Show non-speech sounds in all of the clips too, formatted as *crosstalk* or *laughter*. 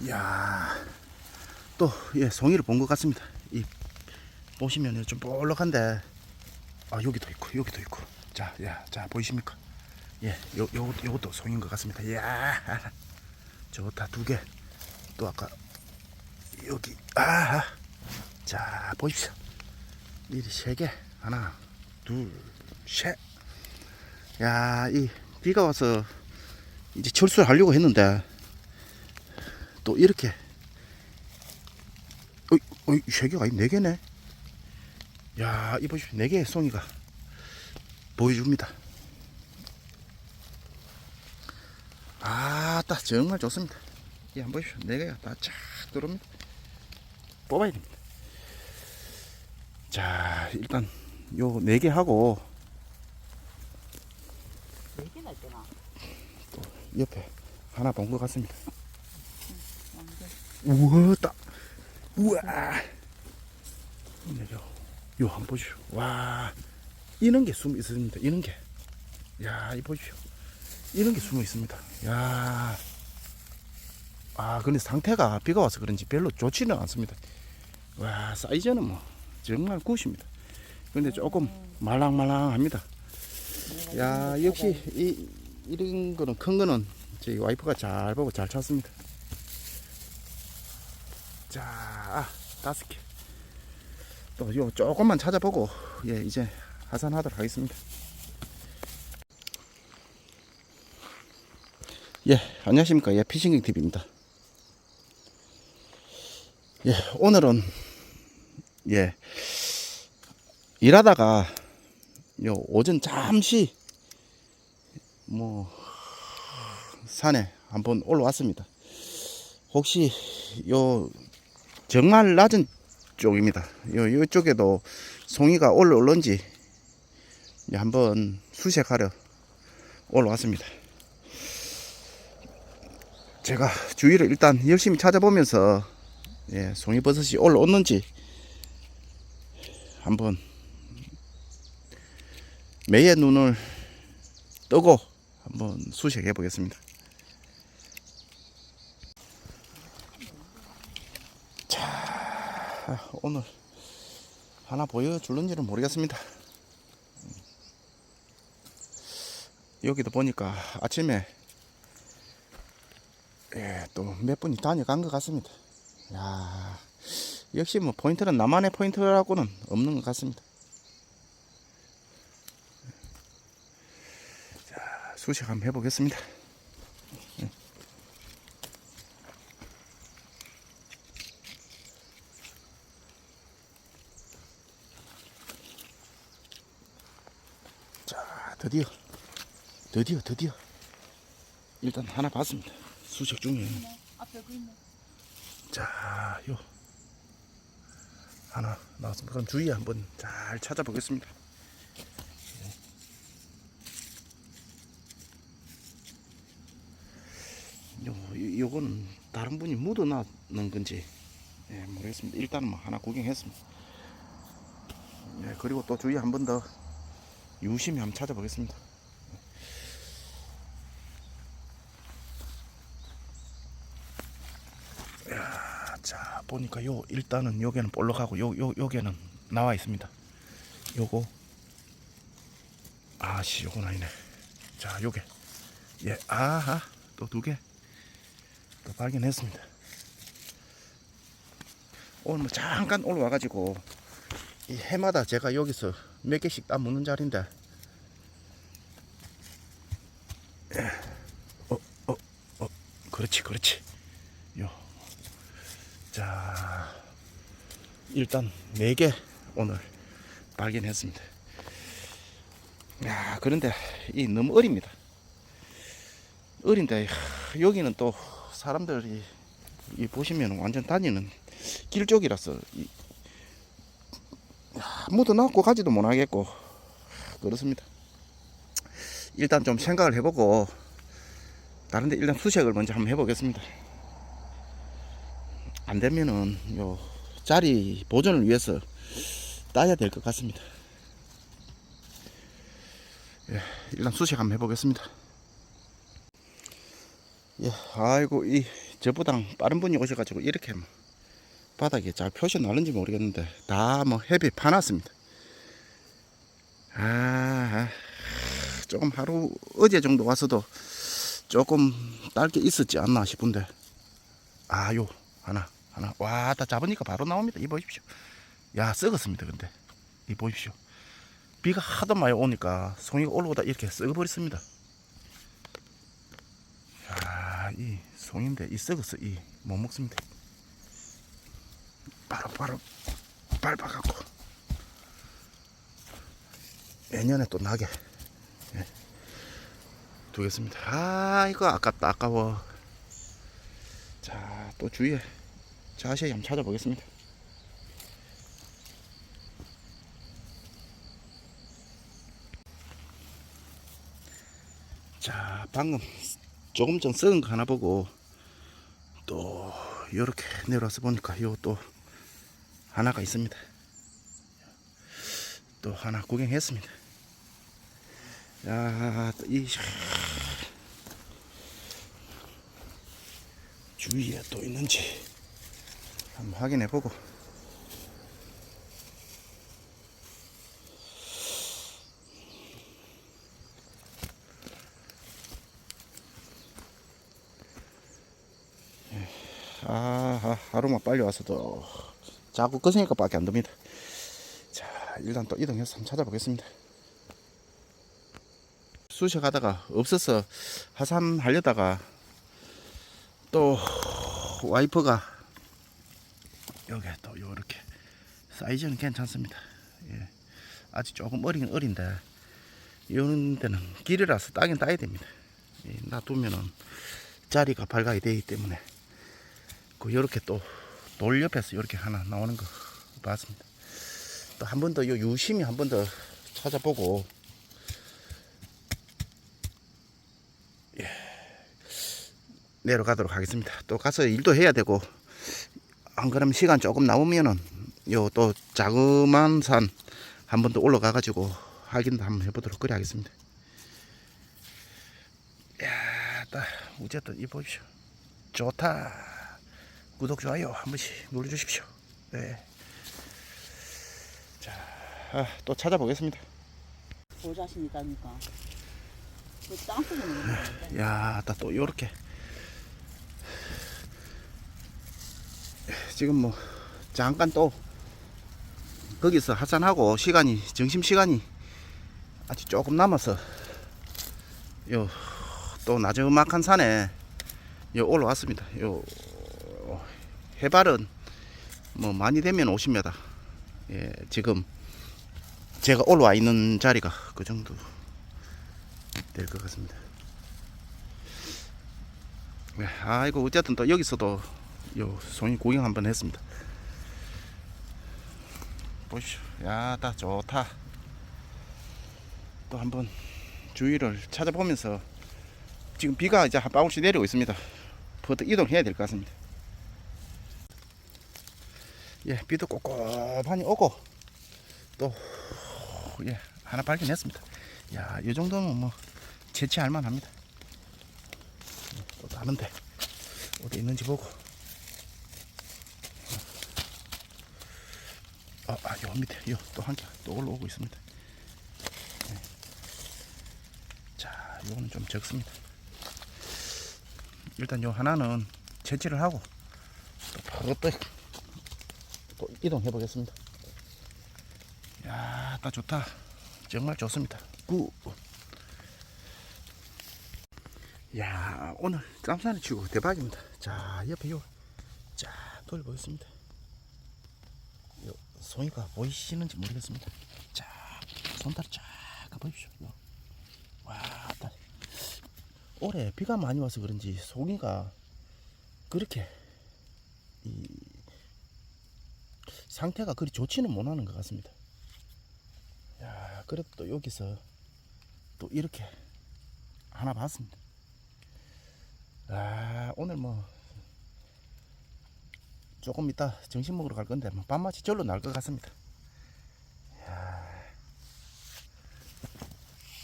이야, 또, 예, 송이를 본 것 같습니다. 이, 보시면 좀 볼록한데, 아, 여기도 있고, 여기도 있고. 자, 야, 자, 보이십니까? 예, 요, 요, 요것도 송인 것 같습니다. 이야, 좋다, 두 개. 또 아까, 여기, 아, 자, 보십시오. 이리 세 개. 하나, 둘, 셋. 야, 이, 비가 와서, 이제 철수를 하려고 했는데, 또 이렇게 어이, 어이, 세 개가 아니 네 개네. 야, 이 보십시오. 네 개의 송이가 보여줍니다. 아, 딱 정말 좋습니다. 이 한번 보십시오. 네 개가 다쫙 들어옵니다. 뽑아야 됩니다. 자, 일단 요 네 개 하고 네 개나 있잖아. 옆에 하나 본 것 같습니다. 우와, 딱. 우와. 네, 요, 요, 한번 보십시오. 와, 이런 게 숨어 있습니다. 이런 게. 야, 이 보십시오. 이런 게 숨어 있습니다. 야. 아, 근데 상태가 비가 와서 그런지 별로 좋지는 않습니다. 와, 사이즈는 뭐, 정말 굿입니다. 근데 조금 말랑말랑합니다. 야, 역시, 이, 이런 거는, 큰 거는, 저희 와이프가 잘 보고 잘 찾습니다. 자, 아, 다섯 개. 또, 요, 조금만 찾아보고, 예, 이제 하산하도록 하겠습니다. 예, 안녕하십니까. 예, 피싱king TV입니다. 예, 오늘은, 예, 일하다가, 요, 오전 잠시, 뭐, 산에 한번 올라왔습니다. 혹시, 요, 정말 낮은 쪽입니다. 요, 이쪽에도 송이가 올라올런지 한번 수색하려 올라왔습니다. 제가 주위를 일단 열심히 찾아보면서 예, 송이버섯이 올라오는지 한번 매의 눈을 뜨고 한번 수색해 보겠습니다. 아, 오늘 하나 보여줄는지는 모르겠습니다. 음. 여기도 보니까 아침에 예, 또 몇 분이 다녀간 것 같습니다. 야, 역시 뭐 포인트는 나만의 포인트라고는 없는 것 같습니다. 자, 수색 한번 해보겠습니다. 자, 드디어, 드디어, 드디어. 일단 하나 봤습니다. 수색 중에. 앞에 그 있네. 자, 요. 하나 나왔습니다. 그럼 주위에 한번 잘 찾아보겠습니다. 요, 요- 요거는 다른 분이 묻어놨는 건지 예, 모르겠습니다. 일단은 뭐 하나 구경했습니다. 예, 그리고 또 주위에 한 번 더 유심히 한번 찾아보겠습니다. 야, 자 보니까 요 일단은 요게는 볼록하고 요요 요게는 나와 있습니다. 요거 아씨 요건 아니네. 자 요게 예 아하 또 두 개 또 발견했습니다. 오늘 뭐 잠깐 올라와가지고 이 해마다 제가 여기서 몇 개씩 따먹는 자리인데 예. 어, 어, 어, 그렇지, 그렇지. 요. 자, 일단 네개 오늘 발견했습니다. 야, 그런데 이 너무 어립니다. 어린데 하, 여기는 또 사람들이 이 보시면 완전 다니는 길 쪽이라서 이, 야, 묻어놨고 가지도 못하겠고 그렇습니다. 일단 좀 생각을 해보고 다른데 일단 수색을 먼저 한번 해보겠습니다. 안 되면은 요 자리 보존을 위해서 따야 될 것 같습니다. 예, 일단 수색 한번 해보겠습니다. 예, 아이고 이 저보다 빠른 분이 오셔가지고 이렇게 뭐 바닥에 잘 표시 나는지 모르겠는데 다뭐 햇빛 파놨습니다. 아, 아, 조금 하루 어제 정도 와서도 조금 딸게 있었지 않나 싶은데 아요 하나 하나 와 다 잡으니까 바로 나옵니다. 이 보십시오. 야 썩었습니다. 근데 이 보십시오. 비가 하도 많이 오니까 송이가 올라오다 이렇게 썩어버렸습니다. 야, 이 송인데 이 썩었어. 이 못 먹습니다. 바로 밟아갖고 내년에 또 나게 예. 두겠습니다. 아 이거 아깝다 아까워. 자 또 주위에 자세히 한번 찾아보겠습니다. 자 방금 조금 전 썩은 거 하나 보고 또 이렇게 내려와서 보니까 요또 하나가 있습니다. 또 하나 구경했습니다. 야, 또이 주위에 또 있는지 한번 확인해 보고 아, 아, 하루만 빨리 와서도 자꾸 끄으니까 밖에 안 됩니다. 자, 일단 또 이동해서 한번 찾아보겠습니다. 수시 가다가 없어서 하산하려다가 또 와이퍼가 여기 또 요렇게 사이즈는 괜찮습니다. 예. 아직 조금 어리긴 어린데 이런 데는 길이라서 따긴 따야 됩니다. 예, 놔두면은 자리가 발각이 되기 때문에 그 요렇게 또 돌 옆에서 이렇게 하나 나오는 거 봤습니다. 또 한 번 더 요 유심히 한 번 더 찾아보고 예. 내려가도록 하겠습니다. 또 가서 일도 해야 되고 안 그러면 시간 조금 남으면은 요 또 자그만 산 한 번 더 올라가 가지고 확인도 한번 해보도록 그래 하겠습니다. 야, 딱 어쨌든 이 보십시오. 좋다. 구독 좋아요 한 번씩 눌러주십시오. 네. 자, 아, 또 찾아보겠습니다. 볼 자신 있다니까. 그 땅속에. 야, 나 또 요렇게 지금 뭐 잠깐 또 거기서 하산하고 시간이 점심 시간이 아직 조금 남아서 요 또 나저막한 산에 요 올라왔습니다. 요 해발은 뭐 많이 되면 50m. 예, 지금 제가 올라와 있는 자리가 그 정도 될 것 같습니다. 네, 아이고 어쨌든 또 여기서도 요 송이 구경 한번 했습니다. 보시오, 야딱 좋다. 또 한번 주위를 찾아보면서 지금 비가 이제 한 방울씩 내리고 있습니다. 버뜩 이동해야 될 것 같습니다. 예, 비도 꼼꼼하니 오고 또 예, 하나 발견했습니다. 야, 이 정도면 뭐 채취할 만합니다. 또 다른데 어디 있는지 보고 아, 아, 요 밑에 요 또 한 개 또 올라오고 있습니다 네. 자 요거는 좀 적습니다 일단 요 하나는 채취를 하고 또 바로 또, 또 이동해 보겠습니다. 야, 딱 좋다. 정말 좋습니다. 구. 야 오늘 깜산을 치고 대박입니다. 자 옆에 요 자 돌보겠습니다. 요 송이가 보이시는지 모르겠습니다. 자 손다리 쫙 가보십시오. 요. 와 딱. 올해 비가 많이 와서 그런지 송이가 그렇게 이 상태가 그리 좋지는 못하는 것 같습니다 야 그래도 또 여기서 또 이렇게 하나 봤습니다 아, 오늘 뭐 조금 이따 점심 먹으러 갈 건데 뭐 밥맛이 절로 날 것 같습니다.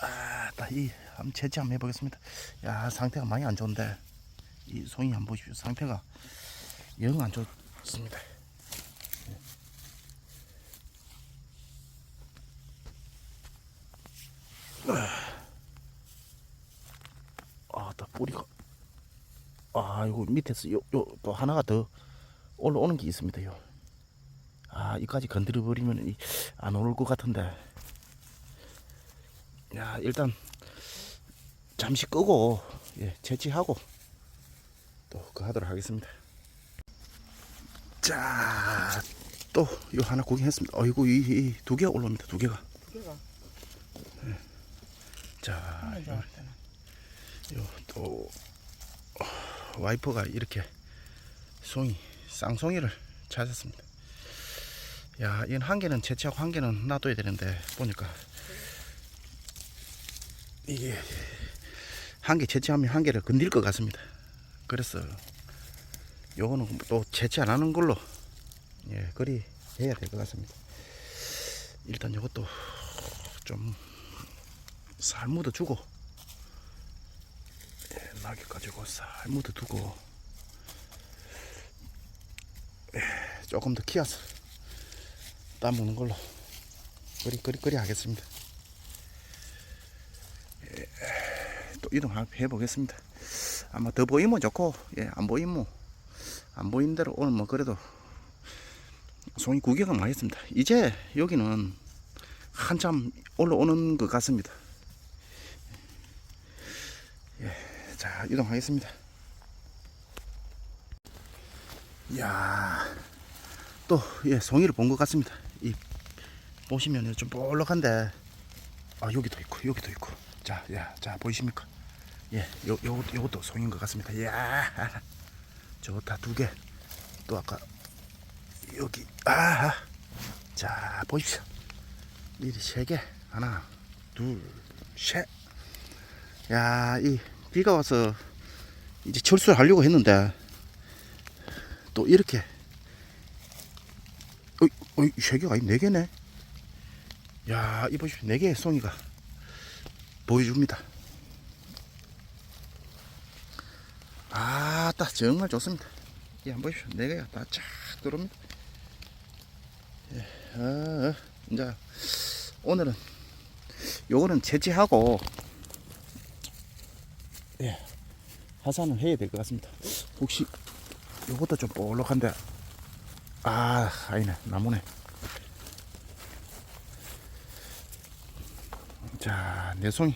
아, 따이 한번 채취 한번 해보겠습니다. 야, 상태가 많이 안 좋은데 이 송이 한번 보십시오. 상태가 영 안 좋습니다. 아, 또 뿌리가 아, 이거 밑에서 요, 요, 또 하나가 더 올라오는 게 있습니다. 요. 아, 이까지 건드려 버리면 이- 안 오를 것 같은데. 야, 일단 잠시 끄고 예, 채취하고 또 그 하도록 하겠습니다. 자, 또요 하나 구경했습니다. 어이구, 이 두 개가 올라옵니다. 두 개가. 두 개가 자, 요, 또 와이퍼가 이렇게 송이 쌍송이를 찾았습니다. 야, 이건 한 개는 채취하고 한 개는 놔둬야 되는데 보니까 이게 한 개 채취하면 한 개를 건들 것 같습니다. 그래서 요거는 또 채취 안 하는 걸로 예, 그리 해야 될 것 같습니다. 일단 요것도 좀 살 묻어 주고 예, 낙엽 가지고 살 묻어 두고 예, 조금 더 키워서 따먹는 걸로 그리 그리 그리 하겠습니다. 예, 또 이동 한번 해보겠습니다. 아마 더 보이면 좋고 예, 안 보이면 안 보이는 대로 오늘 뭐 그래도 송이 구경을 많이 했습니다. 이제 여기는 한참 올라오는 것 같습니다. 자 이동하겠습니다. 이야 또 예, 송이를 본 것 같습니다. 이 보시면 좀 볼록한데 아 여기도 있고 여기도 있고 자, 야, 자 보이십니까? 예, 요 요 요것도 송인 것 같습니다. 이야 *laughs* 좋다 두 개. 또 아까 여기 아, 자 보십시오. 이리 세 개, 하나, 둘, 셋. 야, 이 비가 와서 이제 철수를 하려고 했는데 또 이렇게 어이, 어이, 세 개가 아니 네 개네. 야, 이 보십시오. 네 개의 송이가 보여줍니다. 아, 따 정말 좋습니다. 예, 한번 보십시오. 네 개가 다 쫙 들어옵니다. 예, 어, 어, 이제 오늘은 요거는 채취하고 예, 하산을 해야 될 것 같습니다. 혹시 요것도 좀 볼록한데 아 아니네 나무네. 자 내송이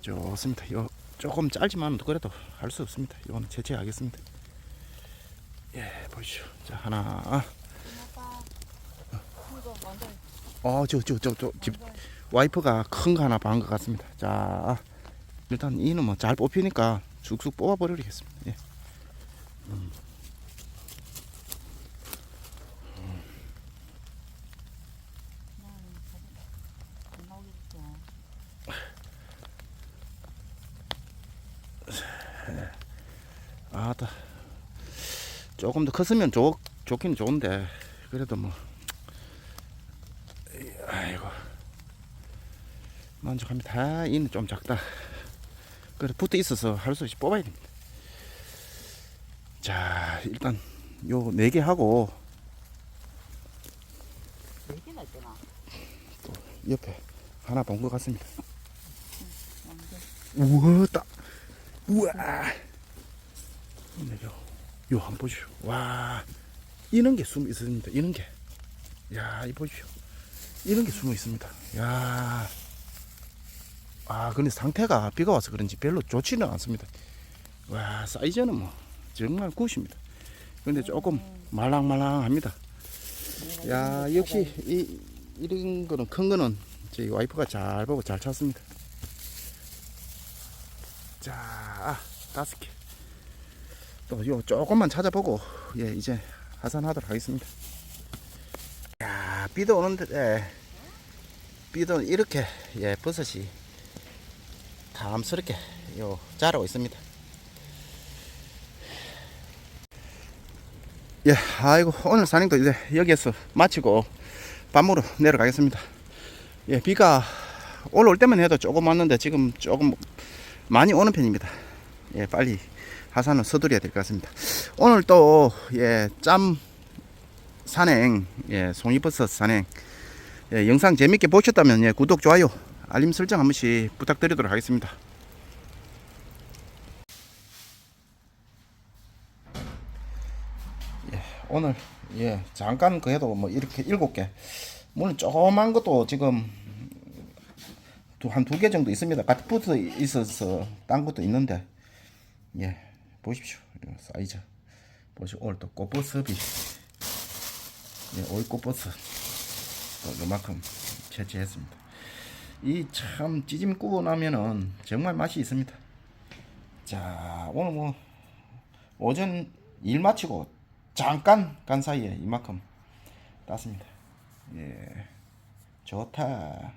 좋습니다. 요 조금 짧지만 그래도 할 수 없습니다. 이거는 채취하겠습니다. 예 보시죠. 자 하나 완전 어저 저 저 저 집 와이퍼가 큰 거 하나 반 것 같습니다. 자, 일단 이는 뭐 잘 뽑히니까 쑥쑥 뽑아버리겠습니다. 예. 안 나오겠어. 아따. 조금 더 컸으면 좋, 좋긴 좋은데, 그래도 뭐. 이, 아이고. 만족합니다. 아, 이는 좀 작다. 그래, 붙어 있어서 할 수 없이 뽑아야 됩니다. 자, 일단 요 네 개 하고 네 있잖아. 옆에 하나 본 것 같습니다. 우와, 딱. 우와. 네, 요, 요, 한번 보십시오. 와, 이런 게 숨어 있습니다. 이런 게. 야, 이 보십시오. 이런 게 숨어 있습니다. 야. 아, 근데 상태가 비가 와서 그런지 별로 좋지는 않습니다. 와, 사이즈는 뭐, 정말 굿입니다. 근데 조금 말랑말랑합니다. 야, 역시 이, 이런 거는 큰 거는 저희 와이프가 잘 보고 잘 찾습니다. 자, 아, 다섯 개. 또 요 조금만 찾아보고 예, 이제 하산하도록 하겠습니다. 야, 비도 오는데 예, 비도 이렇게 예, 버섯이 탐스럽게 요 자라고 있습니다. 예, 아이고 오늘 산행도 이제 여기에서 마치고 밥 먹으러 내려가겠습니다. 예, 비가 올라올 때만 해도 조금 왔는데 지금 조금 많이 오는 편입니다. 예, 빨리 하산을 서두려야 될 것 같습니다. 오늘 또, 예, 짬 산행, 예, 송이버섯 산행, 예, 영상 재밌게 보셨다면, 예, 구독, 좋아요, 알림 설정 한 번씩 부탁드리도록 하겠습니다. 예, 오늘, 예, 잠깐 그래도 뭐 이렇게 일곱 개, 물론 조그만 것도 지금 한두 개 정도 있습니다. 같이 붙어 있어서 딴 것도 있는데, 예, 보십시오. 이 사이즈. 보시오. 오늘 또 꽃버섯이, 예, 오이 꽃버섯. 또 요만큼 채취했습니다. 이 참 찌짐 구워 나면은 정말 맛이 있습니다. 자, 오늘 뭐, 오전 일 마치고 잠깐 간 사이에 이만큼 땄습니다. 예, 좋다.